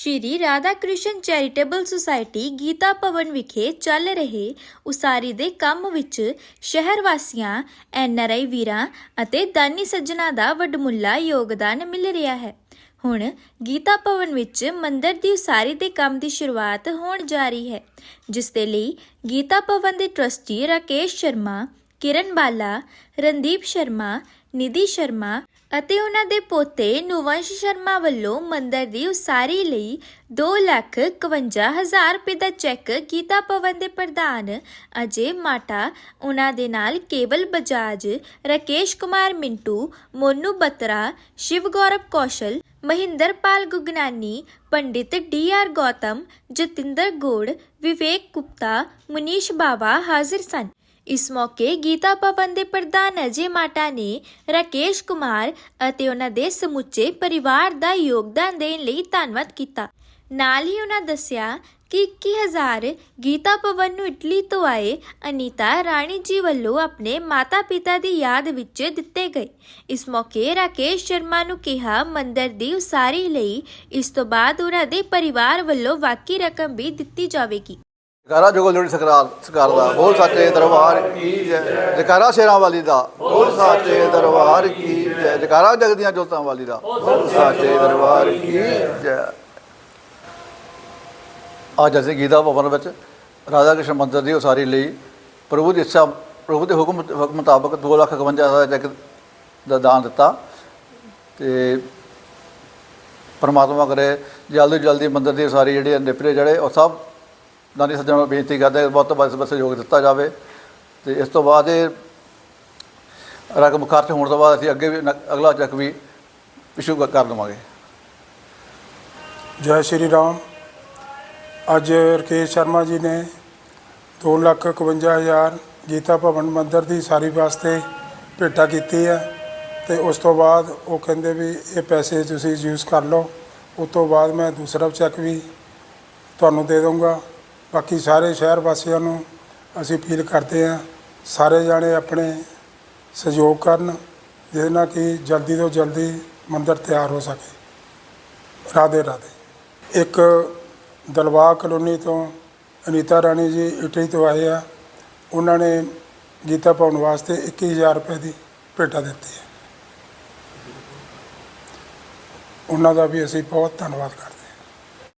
ਸ਼੍ਰੀ Radha Krishna charitable society Gita ਭਵਨ ਵਿਖੇ ਚੱਲ ਰਹੇ ਉਸਾਰੀ ਦੇ ਕੰਮ ਵਿੱਚ ਸ਼ਹਿਰ ਵਾਸੀਆਂ ਐਨਆਰਆਈ ਵੀਰਾਂ ਅਤੇ ਦਾਨੀ ਸੱਜਣਾ ਦਾ ਵੱਡਮੁੱਲਾ ਯੋਗਦਾਨ ਮਿਲ ਰਿਹਾ ਹੈ। ਹੁਣ ਗੀਤਾ ਭਵਨ ਵਿੱਚ ਮੰਦਰ ਦੀ ਉਸਾਰੀ ਦੇ ਕੰਮ ਦੀ ਸ਼ੁਰੂਆਤ ਹੋਣ ਜਾ ਰਹੀ ਹੈ, ਜਿਸ ਦੇ ਲਈ ਗੀਤਾ ਭਵਨ ਦੇ ਟਰਸਟੀ ਰਾਕੇਸ਼ ਸ਼ਰਮਾ, ਕਿਰਨ ਬਾਲਾ, ਰਣਦੀਪ ਸ਼ਰਮਾ, ਨਿਧੀ ਸ਼ਰਮਾ ਅਤੇ ਉਹਨਾਂ ਦੇ ਪੋਤੇ ਨੁਵੰਸ਼ ਸ਼ਰਮਾ ਵੱਲੋਂ ਮੰਦਰ ਦੀ ਉਸਾਰੀ ਲਈ 251000 ਰੁਪਏ ਦਾ ਚੈੱਕ ਗੀਤਾ ਭਵਨ ਦੇ ਪ੍ਰਧਾਨ ਅਜੇ ਮਾਟਾ, ਉਹਨਾਂ ਦੇ ਨਾਲ ਕੇਵਲ ਬਜਾਜ, ਰਾਕੇਸ਼ ਕੁਮਾਰ ਮਿੰਟੂ, ਮੋਨੂ ਬਤਰਾ, ਸ਼ਿਵ ਗੌਰਵ ਕੌਸ਼ਲ ਮਹਿੰਦਰਪਾਲ ਗੁਗਨਾਨੀ, ਪੰਡਿਤ ਡੀ ਆਰ ਗੌਤਮ, ਜਤਿੰਦਰ ਗੋੜ, ਵਿਵੇਕ ਗੁਪਤਾ, ਮੁਨੀਸ਼ ਬਾਵਾ ਹਾਜ਼ਰ ਸਨ। ਇਸ ਮੌਕੇ ਗੀਤਾ ਭਵਨ ਦੇ ਪ੍ਰਧਾਨ ਅਜੇ ਮਾਟਾ ਨੇ ਰਾਕੇਸ਼ ਕੁਮਾਰ ਅਤੇ ਉਹਨਾਂ ਦੇ ਸਮੁੱਚੇ ਪਰਿਵਾਰ ਦਾ ਯੋਗਦਾਨ ਦੇਣ ਲਈ ਧੰਨਵਾਦ ਕੀਤਾ। ਨਾਲ ਹੀ ਉਹਨਾਂ ਦੱਸਿਆ ਕਿ 21000 ਗੀਤਾ ਭਵਨ ਨੂੰ ਇਟਲੀ ਤੋਂ ਆਏ ਅਨੀਤਾ ਰਾਣੀ ਜੀ ਵੱਲੋਂ ਆਪਣੇ ਮਾਤਾ-ਪਿਤਾ ਦੀ ਯਾਦ ਵਿੱਚ ਦਿੱਤੇ ਗਏ। ਇਸ ਮੌਕੇ ਰਾਕੇਸ਼ ਸ਼ਰਮਾ ਨੂੰ ਕਿਹਾ, ਮੰਦਰ ਦੀ ਉਸਾਰੀ ਲਈ ਇਸ ਤੋਂ ਬਾਅਦ ਉਹਨਾਂ ਦੇ ਪਰਿਵਾਰ ਵੱਲੋਂ ਬਾਕੀ ਰਕਮ ਵੀ ਦਿੱਤੀ ਜਾਵੇਗੀ। ਜਕਾਰਾ ਜੋਗਲ ਜੋੜੀ ਸਕਰਾਲ ਸਕਾਰ ਦਾ ਬੋਲ ਸੱਚੇ ਦਰਬਾਰ ਕੀ ਜੈ। ਜਕਾਰਾ ਸ਼ੇਰਾਂ ਵਾਲੀ ਦਾ। ਬੋਲ ਸੱਚੇ ਦਰਬਾਰ ਕੀ ਜੈ। ਜਕਾਰਾ ਜਗਦੀਆਂ ਜੋਤਾਂ ਵਾਲੀ ਦਾ। ਬੋਲ ਸੱਚੇ ਦਰਬਾਰ ਕੀ ਜੈ। ਅੱਜ ਅਸੀਂ ਗੀਤਾ ਭਵਨ ਵਿੱਚ ਰਾਧਾ ਕ੍ਰਿਸ਼ਨ ਮੰਦਿਰ ਦੀ ਉਸਾਰੀ ਲਈ ਪ੍ਰਭੂ ਦੀ ਇੱਛਾ ਪ੍ਰਭੂ ਦੇ ਹੁਕਮ ਹੁਕਮ ਮੁਤਾਬਕ 251000 ਦਾ ਚੈੱਕ ਦਾ ਦਾਨ ਦਿੱਤਾ ਤੇ ਪਰਮਾਤਮਾ ਕਰੇ ਜਲਦੀ ਜਲਦੀ ਮੰਦਿਰ ਦੀ ਉਸਾਰੀ ਜਿਹੜੀ ਨਿਪਰੇ ਜਿਹੜੇ ਉਹ ਸਭ ਦਾਨੀ ਸੱਜਣਾਂ ਨੂੰ ਬੇਨਤੀ ਕਰਦੇ ਹਾਂ, ਵੱਧ ਤੋਂ ਵੱਧ ਸਹਿਯੋਗ ਦਿੱਤਾ ਜਾਵੇ ਤੇ ਇਸ ਤੋਂ ਬਾਅਦ ਇਹ ਰਕਮ ਖਰਚ ਹੋਣ ਤੋਂ ਬਾਅਦ ਅਸੀਂ ਅੱਗੇ ਵੀ ਨ- ਅਗਲਾ ਚੈੱਕ ਵੀ ਇਸ਼ੂ ਕਰ ਦੇਵਾਂਗੇ। ਜੈ ਸ਼੍ਰੀ ਰਾਮ। ਅੱਜ ਰਕੇਸ਼ ਸ਼ਰਮਾ ਜੀ ਨੇ 251000 ਗੀਤਾ ਭਵਨ ਮੰਦਿਰ ਦੀ ਸਾਰੀ ਵਾਸਤੇ ਭੇਟਾ ਕੀਤੀ ਹੈ ਤੇ ਉਸ ਤੋਂ ਬਾਅਦ ਉਹ ਕਹਿੰਦੇ ਵੀ ਇਹ ਪੈਸੇ ਤੁਸੀਂ ਯੂਜ਼ ਕਰ ਲਓ। ਉਸ ਤੋਂ ਬਾਅਦ ਮੈਂ ਦੂਸਰਾ ਚੈੱਕ ਵੀ ਤੁਹਾਨੂੰ ਦੇ ਦਊਂਗਾ। ਬਾਕੀ ਸਾਰੇ ਸ਼ਹਿਰ ਵਾਸੀਆਂ ਨੂੰ ਅਸੀਂ ਅਪੀਲ ਕਰਦੇ ਹਾਂ, ਸਾਰੇ ਜਾਣੇ ਆਪਣੇ ਸਹਿਯੋਗ ਕਰਨ, ਜਿਹਦੇ ਨਾਲ ਕਿ ਜਲਦੀ ਤੋਂ ਜਲਦੀ ਮੰਦਰ ਤਿਆਰ ਹੋ ਸਕੇ। ਰਾਧੇ ਰਾਧੇ। ਇੱਕ ਦਲਵਾ ਕਲੋਨੀ ਤੋਂ ਅਨੀਤਾ ਰਾਣੀ ਜੀ ਇਟਲੀ ਤੋਂ ਆਏ ਆ। ਉਹਨਾਂ ਨੇ ਗੀਤਾ ਪਾਉਣ ਵਾਸਤੇ 21000 ਰੁਪਏ ਦੀ ਭੇਟਾ ਦਿੱਤੀ ਹੈ। ਉਹਨਾਂ ਦਾ ਵੀ ਅਸੀਂ ਬਹੁਤ ਧੰਨਵਾਦ ਕਰਦੇ